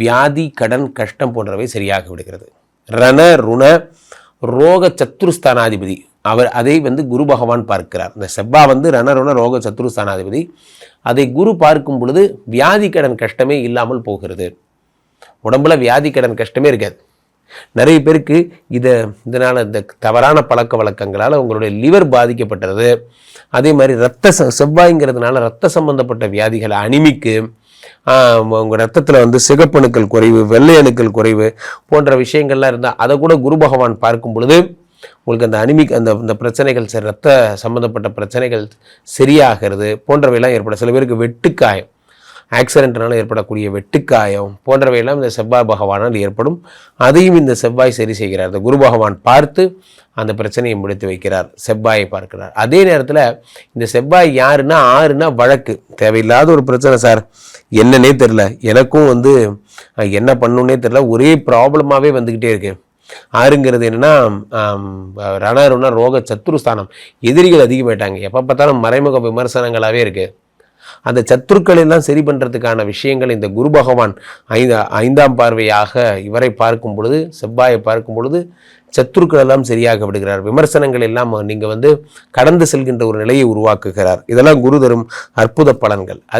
வியாதி கடன் கஷ்டம் போன்றவை சரியாக விடுகிறது. ரண ருண ரோக சத்துருஸ்தானாதிபதி அவர் அதை வந்து குரு பகவான் பார்க்கிறார். இந்த செவ்வா வந்து ரணருண ரோக சத்துருஸ்தானாதிபதி அதை குரு பார்க்கும் பொழுது வியாதி கடன் கஷ்டமே இல்லாமல் போகிறது. உடம்புல வியாதி கடன் கஷ்டமே இருக்காது. நிறைய பேருக்கு இதை இதனால் இந்த தவறான பழக்க வழக்கங்களால் உங்களுடைய லிவர் பாதிக்கப்பட்டது. அதே மாதிரி ரத்த ச செவ்வாய்ங்கிறதுனால ரத்த சம்பந்தப்பட்ட வியாதிகள் அனிமிக்கு உங்கள் ரத்தத்தில் வந்து சிகப்பணுக்கள் குறைவு வெள்ளை அணுக்கள் குறைவு போன்ற விஷயங்கள்லாம் இருந்தால் அதை கூட குரு பகவான் பார்க்கும் பொழுது உங்களுக்கு அந்த அனிமிக் அந்த இந்த பிரச்சனைகள் சரி ரத்த சம்மந்தப்பட்ட பிரச்சனைகள் சரியாகிறது போன்றவையெல்லாம் ஏற்படும். சில பேருக்கு வெட்டுக்காயம் ஆக்சிடென்ட்னால ஏற்படக்கூடிய வெட்டுக்காயம் போன்றவையெல்லாம் இந்த செவ்வாய் பகவானால் ஏற்படும். அதையும் இந்த செவ்வாய் சரி செய்கிறார். இந்த குரு பகவான் பார்த்து அந்த பிரச்சனையை முடித்து வைக்கிறார். செவ்வாயை பார்க்கிறார். அதே நேரத்தில் இந்த செவ்வாய் யாருன்னா ஆறுனா வழக்கு. தேவையில்லாத ஒரு பிரச்சனை சார். என்னன்னே தெரில எனக்கும் வந்து என்ன பண்ணணுன்னே தெரில ஒரே ப்ராப்ளமாகவே வந்துக்கிட்டே இருக்கு. ஆறுங்கிறது என்னன்னா ரணருன்னா ரோக சத்துருஸ்தானம் எதிரிகள் அதிகமாயிட்டாங்க. எப்போ பார்த்தாலும் மறைமுக விமர்சனங்களாகவே இருக்குது அந்த சத்துருக்கள் எல்லாம் சரி பண்ணுறதுக்கான விஷயங்கள் இந்த குரு பகவான் ஐந்தா ஐந்தாம் பார்வையாக இவரை பார்க்கும் பொழுது செவ்வாயை பார்க்கும் பொழுது சத்துருக்கள் எல்லாம் சரியாக விடுகிறார். விமர்சனங்கள் எல்லாம் நீங்கள் வந்து கடந்து செல்கின்ற ஒரு நிலையை உருவாக்குகிறார். இதெல்லாம் குரு தரும் அற்புத பலன்கள்.